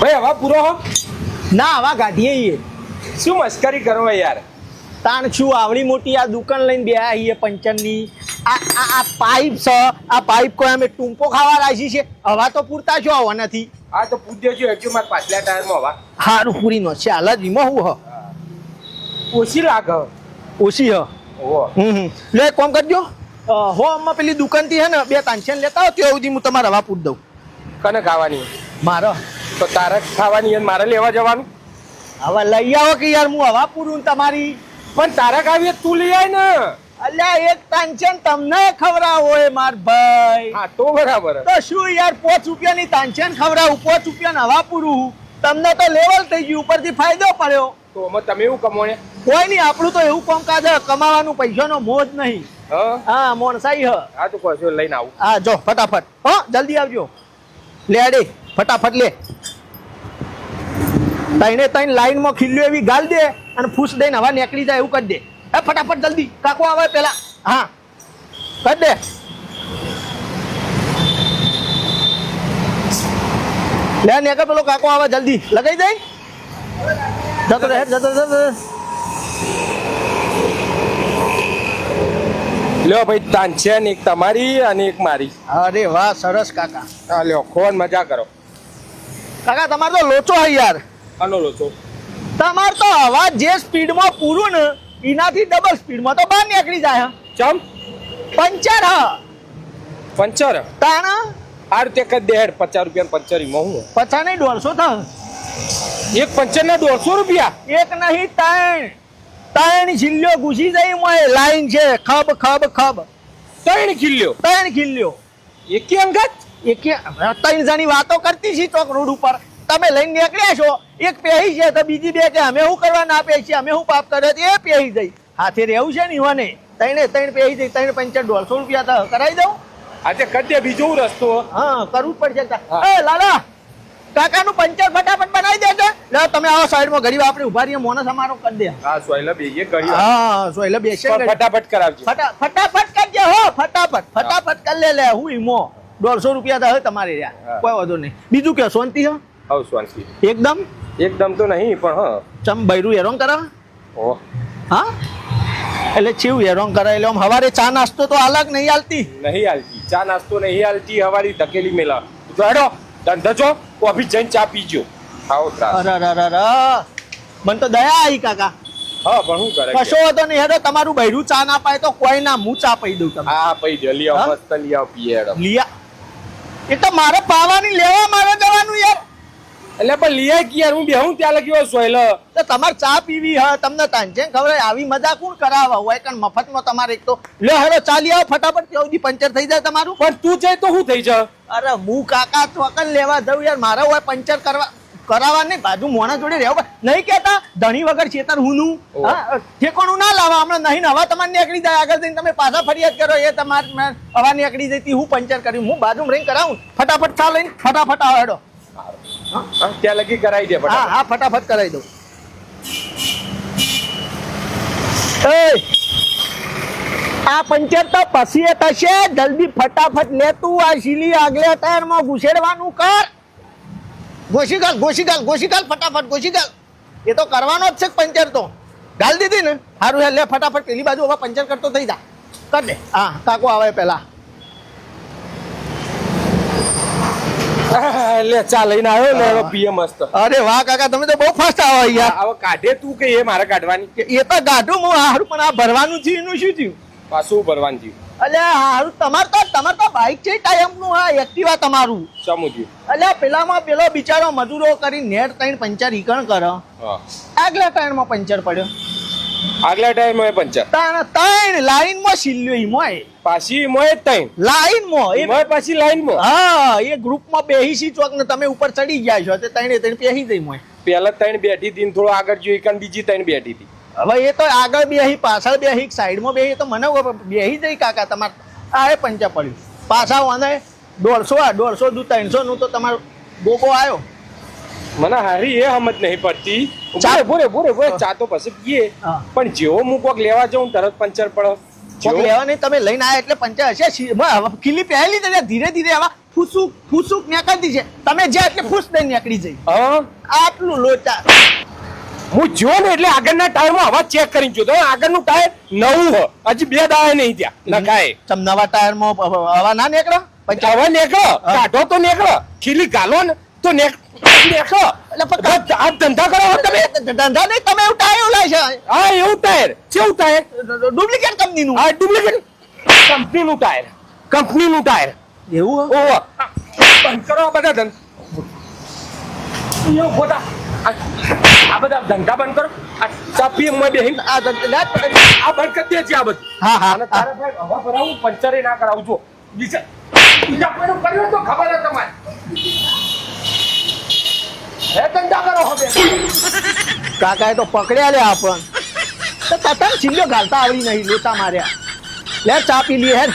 ભાઈ હવા પૂરો હો? ના આવા ગાઢીએ ઈએ. શું મસ્કરી કરો હો યાર? તાણ છું આવડી મોટી આ દુકાન લઈને બે છીએ પંચરની. આ આ આ પાઇપ છે આ પાઇપ કોઈ અમે ટૂંપો ખાવા રાખી છે? હવા તો પૂરતા છો હવા નથી. હા તો પૂછજો છું એકચું મારા પાછલા ટાયરમાં હવા. હારું પૂરી નો છે હાલ વીમો હું હ. ઓછી લાગ ઓછી હ. હમ લે એક કામ કરજો. હો અમ્મા પેલી દુકાનથી હે ને બે તાંછન લેતા આવો ત્યાં સુધી હું તમારે હવા પૂર દઉં. કને ખાવાની? મારો. તો તારે ખાવાની અને મારે લેવા જવાનું? હવે લઈ આવો કે યાર હું હવા પૂરું તમારી. પણ તારક ખાવી તું લઈ આય ને. અલ્યા એક તાંચન તમને ખવડાવો એ માર ભાઈ. હા તો બરાબર. તો શું યાર પાંચ રૂપિયાની તાંચન ખવડાવું? પોચ રૂપિયાને હવા પૂરું. તમને તો લેવલ થઈ ગયું ઉપરથી ફાયદો પડ્યો. તો અમે તમે એવું કમો ને? કોઈ નહીં આપણું તો એવું કામ કાજ કમાવાનું પૈસાનો નો મોજ નહીં. હા? મોનસાઈ હ. હા તો કશો લઈને આવું. હા જો ફટાફટ. હો જલ્દી આવજો. લે ફટાફટ લે. તઈને તઈને લાઈનમાં ખીલ્યું એવી ગાલ દે અને ફૂસ દઈને હવા નીકળી જાય એવું કરી દે. એ ફટાફટ જલ્દી. કાકો આવે પેલા. હા. કરી દે. લે નેકર પેલો કાકો આવે જલ્દી. લગાઈ જાય? જતો રહે જતો જતો લ્યો ભાઈ તાંછન એક તમારી અને એક મારી. અરે વાહ સરસ કાકા. હા લ્યો ખોન મજા કરો. કાકા તમારો તો લોચો હે યાર. આનો છો? તમાર તો અવાજ જે સ્પીડમાં પૂરું ને એનાથી ડબલ સ્પીડમાં તો બહાર નીકળી જાય ચમ? પંચર હ. પંચર? તાણા? આ રીતે કદ દેડ પચાસ રૂપિયા પંચરીમાં હું? પચાસ નહીં દોઢસો થાય એક પંચર ના દોઢસો રૂપિયા? એક નહીં ત્રણ. ત્રણ ખીલ્યો ઘૂસી જાય મોય લાઈન છે ખબ ખબ ખબ. ત્રણ ખીલ્યો? ત્રણ ખીલ્યો. એકી અંગત? એક ત્રણ જણી વાતો કરતી છે ચોક રોડ ઉપર. તમે લઈને નીકળ્યા છો એક પહેરી છે તો બીજી બે કે અમે શું કરવા ના આપીએ છીએ અમે શું પાપ કરે એ પહેરી જઈ હાથે રહેવું છે ને ઈવાને? ત્રણે ત્રણ પહેરી જઈ ત્રણ પંચર દોઢસો રૂપિયા કરાવી દઉં. આજે કદ બીજો રસ્તો? હા કરવું પડશે એ લાલા કાકાનું પંચર ફટાફટ બનાવી દેજો. લે તમે આવો સાઈડમાં ગરીબ આપણે ઊભા રહીએ મોનસ અમારો કરી દે. હા સોયલા બે એ કરી હા સોયલા બેસે ફટાફટ કરાવજો. ફટા ફટાફટ કરજે હો ફટાફટ ફટાફટ કરી લે લે હું ઈમો. દોઢસો રૂપિયા તો હવે તમારે રહ્યા. કોઈ વાંધો નહીં. બીજું કે શાંતિ હો? હવ શાંતિ એકદમ? એકદમ તો નહીં પણ હા. ચમ બૈરું હેરોન કરા. ઓ. હા? એટલે ચીવ એરોંગ કરા એટલે આમ હવારે ચા નાસ્તો તો અલગ નહીં હાલતી નહીં હાલતી ચા નાસ્તો નહીં હાલતી હવારી ધકેલી મેલા. તો હેડો ધંધો છો કોફી જઈને ચા પીજો આવો ત્રાસ. અરે અરે અરે મને તો દયા આવી કાકા. હા પણ હું કરે કશો વાંધો નહીં હેડો તમારું બૈરું ચા ના પાય તો કોઈ ના હું ચા પી દઉં તમે હા પી દે હા? મસ્ત આવો પીએ હેડો. લિયા. એ તો મારે પાવાની લેવા મારે જવાનું યાર. એટલે પણ લિયા યાર હું બેહું ત્યાં લગ્યો સોયલો. તો તમારે ચા પીવી હ તમને તાંજે ખબર આવી મજા કોણ કરાવવા હોય કારણ મફતમાં તમારે એક તો લે હરો ચાલી આવો ફટાફટ ત્યાં સુધી પંચર થઈ જાય તમારું. પણ તું જાય તો શું થઈ જા અરે હું કાકા ચોકન લેવા જઉં યાર મારા હોય પંચર કરવા કરાવવા નહીં બાજુ મોણા જોડે રહેવું નહીં કેતા ધણી વગર છેતર હુંનું હા ઠેકોણું ના લાવવા હમણાં નહીં હવા તમારે નીકળી જાય. આગળ જઈને તમે પાછા ફરિયાદ કરો એ તમારે હવા નીકળી જતી હું પંચર કર્યું હું બાજુમાં રહીને કરાવું. ફટાફટ ચા લઈને ફટાફટ આવો હેડો. ત્યાં લગી કરાવી દે હા હા ફટાફટ કરાવી દઉં. આ પંચર તો પછી થશે જલ્દી ફટાફટ લે તું આ શીલી આગલે ટાયરમાં ઘુસેડવાનું કર. ઘોસી ગાલ ઘોસી ગાલ ઘોસી ગાલ ફટાફટ ઘોસી ગાલ એ તો કરવાનો જ છે પંચર તો. ગાલ દીધી ને? સારું હે લે ફટાફટ. પેલી બાજુ હવે પંચર કરતો થઈ જા. કર દે. હા કાકો આવે પેલા લે ચા લઈને આવ્યો ને હવે પીએ મસ્ત. અરે વાહ કાકા તમે તો બહુ ફાસ્ટ આવો યાર હવે કાઢે તું કે એ મારે કાઢવાની? એ તો કાઢું હું હારું પણ આ ભરવાનું છે એનું શું થયું? પાછું ભરવાનું થયું. અલ્યા હારું તમાર તો તમાર તો બાઇક છે ટાઈમનું આ એક્ટિવા તમારું. સમજ્યું અલ્યા પેલામાં પેલો બિચારો મજૂરો કરી નેટ ત્રણ પંચર ઈકણ કરો? આગલા આગલા ટાયરમાં પંચર પડ્યો. આગલા ટાઈમ એ પંચર. તાણ ત્રણ લાઈનમાં સિલ્યો ઈમોય પાછી મોય તાણ લાઈન લાઈનમાં એ મોય પાછી લાઈનમાં હા એ ગ્રુપમાં બેહીસી ચોક ને તમે ઉપર ચડી ગયા છો તે ત્રણે ત્રણ પેહી જઈ મોય પહેલા ત્રણ બેઠી હતી થોડો આગળ જોઈ કાન બીજી ત્રણ બેઠી હતી હવે એ તો આગળ બેહી પાછળ બેહી સાઈડમાં બેહી તો મને બેહી જઈ કાકા તમાર. આ એ પંચર પડ્યું. પાછા વાને દોઢસો આ દોઢસો દુ ત્રણસો નું તો તમારો ગોગો આવ્યો. મને હારી એ સમજ નહીં પડતી. ચા- બોરે બોરે બોરે ચા તો પછી પીએ. પણ જેવો હું કોક લેવા જાઉં તરત પંચર પડો. કોક લેવા નહીં તમે લઈને આવ્યા એટલે પંચર હશે. ખીલી પહેલી તો ધીરે ધીરે આવા ફૂસુક ફૂસુક નીકળતી છે. તમે જ્યાં એટલે ફૂસ દઈ નીકળી જઈ. આટલું લોચા. હું જો ને એટલે આગળના ટાયરમાં હવા ચેક કરીને જોતો આગળનું ટાયર નવું હો. હજી બે દાડા નહીં ત્યાં નખાય. તમ નવા ટાયરમાં હવા ના નીકળો? પછી હવા નીકળો કાઢો તો નીકળો. ખીલી ગાલો ને તો નીક- એટલે આ ધંધા કરો તમે. ધંધા નહીં તમે એવું ટાયર લાવશે હા એવું ટાયર કેવું ટાયર ડુપ્લિકેટ કંપનીનું. આ ડુપ્લિકેટ કંપનીનું ટાયર કંપનીનું ટાયર એવું ઓહો. બંધ કરો બધા એવું ખોટા. આ બધા ધંધા બંધ કરો. આ ચાપી બેહીને. આ આ બંધ કરી દે છે આ બધું. હા હા. અને તારે હવા ભરાવું પંચરે ના કરાવું. જો બીજા બીજા કોઈનું કર્યું તો ખબર તમારે. હે હવે. કાકાએ તો પકડ્યા લે આપણ. તો તતન છીલ્યો ગાલતા આવડી નહીં, લેતા માર્યા. લે, ચા પી લી, હેડ.